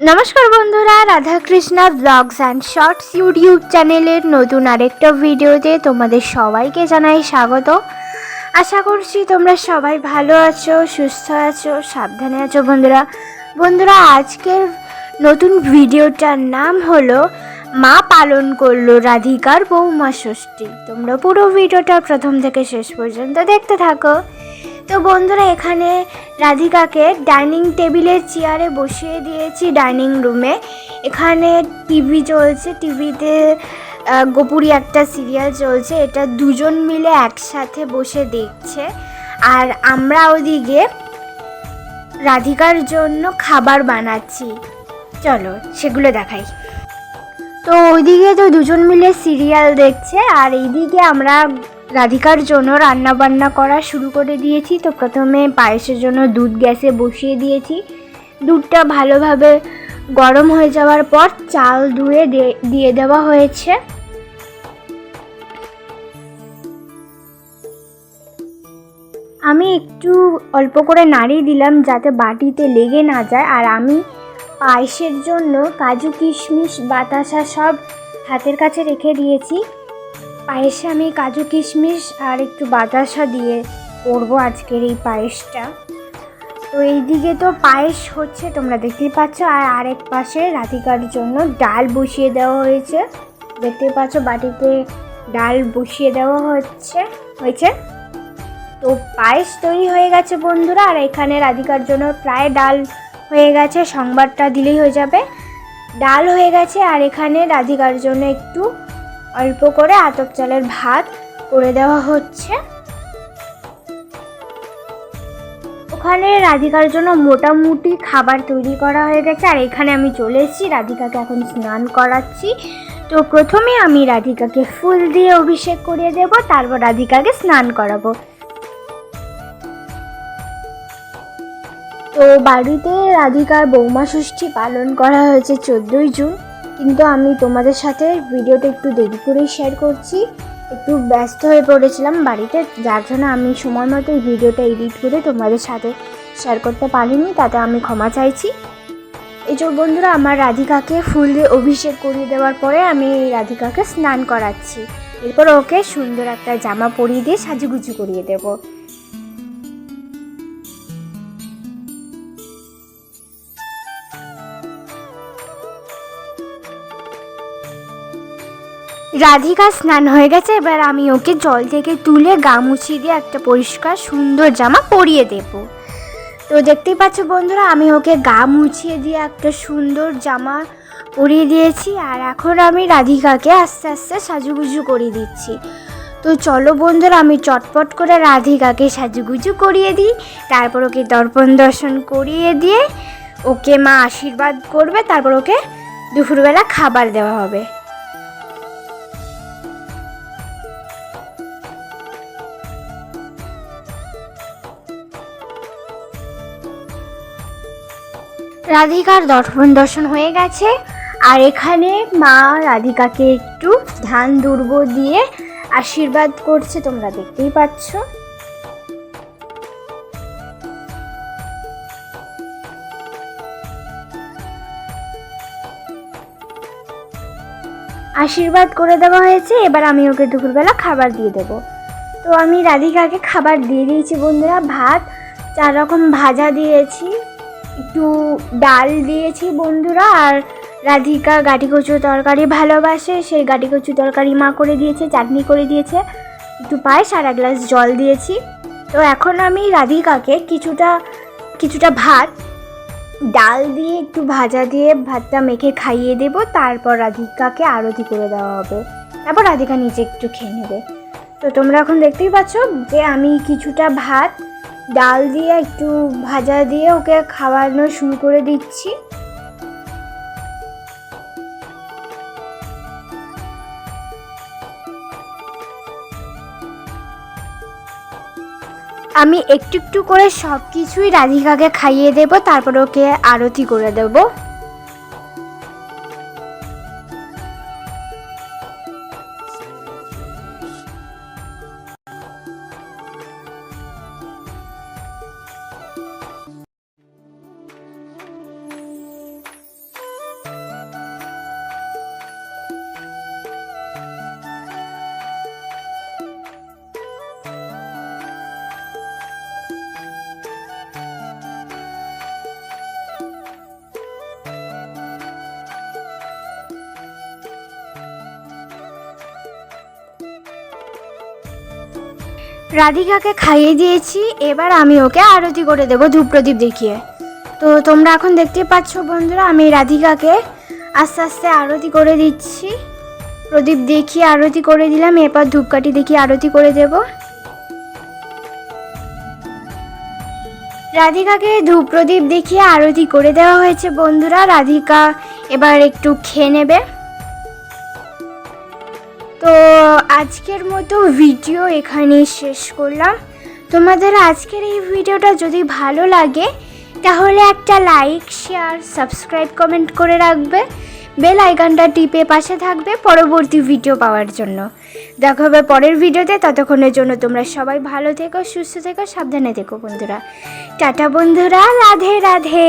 নমস্কার বন্ধুরা, Radhakrishna vlogs and shorts YouTube চ্যানেলের নতুন আরেকটা ভিডিওতে তোমাদের সবাইকে জানাই স্বাগত। আশা করছি তোমরা সবাই ভালো আছো, সুস্থ আছো, সাবধানে আছো বন্ধুরা। বন্ধুরা, আজকের নতুন ভিডিওটার নাম হলো, মা পালন করল রাধিকার বৌমা ষষ্ঠী। তোমরা পুরো ভিডিওটা প্রথম থেকে শেষ পর্যন্ত দেখতে থাকো। তো বন্ধুরা, এখানে রাধিকাকে ডাইনিং টেবিলের চেয়ারে বসিয়ে দিয়েছি ডাইনিং রুমে। এখানে টিভি চলছে, টিভিতে গোপুরি একটা সিরিয়াল চলছে। এটা দুজন মিলে একসাথে বসে দেখছে। আর আমরা ওদিকে রাধিকার জন্য খাবার বানাচ্ছি। চলো, সেগুলো দেখাই। তো ওইদিকে তো দুজন মিলে সিরিয়াল দেখছে, আর এইদিকে আমরা রাধিকার জন্য রান্না বান্না করা শুরু করে দিয়েছি। তো প্রথমে পায়েসের জন্য দুধ গ্যাসে বসিয়ে দিয়েছি। দুধটা ভালোভাবে গরম হয়ে যাওয়ার পর চাল ধুয়ে দিয়ে দেওয়া হয়েছে। আমি একটু অল্প করে নাড়িয়ে দিলাম যাতে বাটিতে লেগে না যায়। আর আমি পায়েসের জন্য কাজু কিশমিশ, বাতাসা সব হাতের কাছে রেখে দিয়েছি। পায়েসে আমি কাজু কিশমিশ আর একটু বাতাসা দিয়ে করব আজকের এই পায়েসটা। তো এইদিকে তো পায়েস হচ্ছে, তোমরা দেখতেই পাচ্ছ, আর আরেক পাশে রাধিকার জন্য ডাল বসিয়ে দেওয়া হয়েছে। দেখতেই পাচ্ছ, বাটিতে ডাল বসিয়ে দেওয়া হচ্ছে, হয়েছে। তো পায়েস তৈরি হয়ে গেছে বন্ধুরা, আর এখানে রাধিকার জন্য প্রায় ডাল হয়ে গেছে, সংবাদটা দিলেই হয়ে যাবে। ডাল হয়ে গেছে, আর এখানে রাধিকার জন্য একটু অল্প করে আতপ চালের ভাত করে দেওয়া হচ্ছে। ওখানে রাধিকার জন্য মোটামুটি খাবার তৈরি করা হয়ে গেছে। আর এখানে আমি চলে এসেছি, রাধিকাকে এখন স্নান করাচ্ছি। তো প্রথমে আমি রাধিকাকে ফুল দিয়ে অভিষেক করিয়ে দেব, তারপর রাধিকাকে স্নান করাবো। তো বাড়িতে রাধিকার বৌমা ষষ্ঠী পালন করা হয়েছে চোদ্দোই জুন। কিন্তু আমি তোমাদের সাথে ভিডিওটা একটু দেরি করেই শেয়ার করছি। একটু ব্যস্ত হয়ে পড়েছিলাম বাড়িতে, যার জন্য আমি সময় মতো এই ভিডিওটা এডিট করে তোমাদের সাথে শেয়ার করতে পারিনি, তাতে আমি ক্ষমা চাইছি। এই যে বন্ধুরা, আমার রাধিকাকে ফুল দিয়ে অভিষেক করিয়ে দেওয়ার পরে আমি এই রাধিকাকে স্নান করাচ্ছি। এরপর ওকে সুন্দর একটা জামা পরিয়ে দিয়ে সাজুগুজু করিয়ে দেবো। রাধিকা স্নান হয়ে গেছে, এবার আমি ওকে জল থেকে তুলে গা মুছিয়ে দিয়ে একটা পরিষ্কার সুন্দর জামা পরিয়ে দেব। তো দেখতেই পাচ্ছ বন্ধুরা, আমি ওকে গা মুছিয়ে দিয়ে একটা সুন্দর জামা পরিয়ে দিয়েছি, আর এখন আমি রাধিকাকে আস্তে আস্তে সাজুগুজু করিয়ে দিচ্ছি। তো চলো বন্ধুরা, আমি চটপট করে রাধিকাকে সাজুগুজু করিয়ে দিই, তারপর ওকে দর্পণ দর্শন করিয়ে দিয়ে ওকে মা আশীর্বাদ করবে, তারপর ওকে দুপুরবেলা খাবার দেওয়া হবে। রাধিকার দর্পণ দর্শন হয়ে গেছে। আর এখানে মা রাধিকাকে একটু ধান দুর্ব দিয়ে আশীর্বাদ করছে, তোমরা দেখতেই পাচ্ছ। আশীর্বাদ করে দেওয়া হয়েছে, এবার আমি ওকে দুপুরবেলা খাবার দিয়ে দেব। তো আমি রাধিকাকে খাবার দিয়ে দিয়েছি বন্ধুরা, ভাত, চার রকম ভাজা দিয়েছি। একটু ডাল দিয়েছি বন্ধুরা, আর রাধিকা গাটি কচু তরকারি ভালোবাসে, সেই গাটি কচু তরকারি মা করে দিয়েছে, চাটনি করে দিয়েছে। একটু পায়েস আর এক গ্লাস জল দিয়েছি। তো এখন আমি রাধিকাকে কিছুটা কিছুটা ভাত, ডাল দিয়ে একটু ভাজা দিয়ে ভাতটা মেখে খাইয়ে দেব, তারপর রাধিকাকে আরতি করে দেওয়া হবে। তারপর রাধিকা নিচে একটু খেয়ে নেবে। তো তোমরা এখন দেখতেই পাচ্ছ যে আমি কিছুটা ভাত ডাল দিয়ে, একটু ভাজা দিয়ে ওকে খাওয়ানো শুরু করে দিচ্ছি। আমি একটু একটু করে সব কিছুই রাধিকাকে খাইয়ে দেব, তারপর ওকে আরতি করে দেবো। রাধিকাকে খাইয়ে দিয়েছি, এবার আমি ওকে আরতি করে দেবো ধূপ প্রদীপ দেখিয়ে। তো তোমরা এখন দেখতে পাচ্ছ বন্ধুরা, আমি রাধিকাকে আস্তে আস্তে আরতি করে দিচ্ছি। প্রদীপ দেখিয়ে আরতি করে দিলাম, এরপর ধূপকাঠি দেখিয়ে আরতি করে দেব। রাধিকাকে ধূপ প্রদীপ দেখিয়ে আরতি করে দেওয়া হয়েছে বন্ধুরা, রাধিকা এবার একটু খেয়ে নেবে। তো আজকের মতো ভিডিও এখানেই শেষ করলাম। তোমাদের আজকের এই ভিডিওটা যদি ভালো লাগে, তাহলে একটা লাইক শেয়ার সাবস্ক্রাইব কমেন্ট করে রাখবে। বেল আইকনটা টিপে পাশে থাকবে পরবর্তী ভিডিও পাওয়ার জন্য। দেখা হবে পরের ভিডিওতে, ততক্ষণের জন্য তোমরা সবাই ভালো থেকো, সুস্থ থেকো, সাবধানে থেকো বন্ধুরা। টাটা বন্ধুরা, রাধে রাধে।